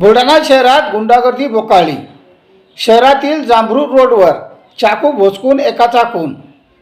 बुलढाणा शहरात गुंडागर्दी बोकाळली शहरातील जांभरू रोडवर चाकू भोचकून एकाचा खून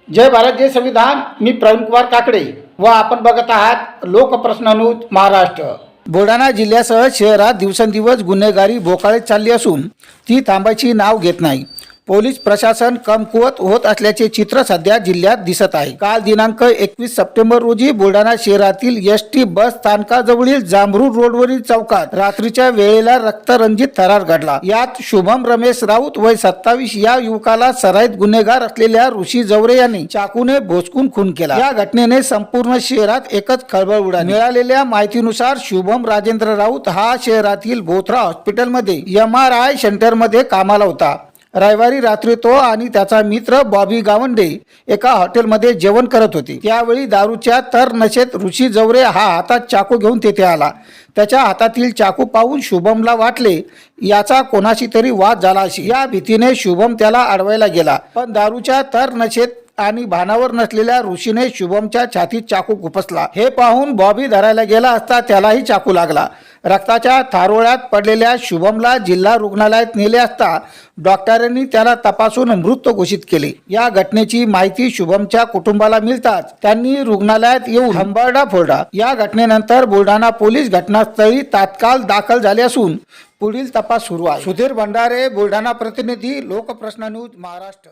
जय भारत जय संविधान. मी प्रवीण कुमार काकडे व आपण बघत आहात लोकप्रश्नानुज महाराष्ट्र. बुलढाणा जिल्ह्यासह शहरात दिवसेंदिवस गुन्हेगारी बोकाळीत चालली असून ती थांबायची नाव घेत नाही. पोलीस प्रशासन कमकुवत होत असल्याचे चित्र सध्या जिल्ह्यात दिसत आहे. काल दिनांक एकवीस सप्टेंबर रोजी बुलढाणा शहरातील एस टी बस स्थानकाजवळील जांभरूड रोडवरील चौकात रात्रीच्या वेळेला रक्तरंजित थरार घडला. यात शुभम रमेश राऊत वय सत्तावीस या युवकाला सराईत गुन्हेगार असलेल्या ऋषी जवरे यांनी चाकूने भोचकून खून केला. या घटनेने संपूर्ण शहरात एकच खळबळ उडाली. मिळालेल्या माहितीनुसार शुभम राजेंद्र राऊत हा शहरातील भोथरा हॉस्पिटलमध्ये एम आर आय सेंटरमध्ये कामाला होता. रविवारी रात्री तो आणि त्याचा मित्र बॉबी गावंडे एका हॉटेलमध्ये जेवण करत होते. त्यावेळी दारूच्या तर नशेत ऋषी जवरे हा हातात चाकू घेऊन तेथे आला. त्याच्या हातातील चाकू पाहून शुभमला वाटले याचा कोणाशी तरी वाद झाला अशी या भीतीने शुभम त्याला अडवायला गेला. पण दारूच्या तर नशेत आणि भानावर नसलेल्या ऋषीने शुभमच्या छातीत चाकू खुपसला. हे पाहून बॉबी धरायला गेला असता त्यालाही चाकू लागला. रक्ताच्या थारोळ्यात पडलेल्या शुभमला जिल्हा रुग्णालयात नेले असता डॉक्टरांनी त्याला तपासून मृत घोषित केले. या घटनेची माहिती शुभमच्या कुटुंबाला मिळताच त्यांनी रुग्णालयात येऊन हंबरडा फोरडा या घटनेनंतर बुलढाणा पोलीस घटनास्थळी तात्काळ दाखल झाले असून पुढील तपास सुरू आहे. सुधीर भंडारे बुलढाणा प्रतिनिधी लोकप्रश्न न्यूज महाराष्ट्र.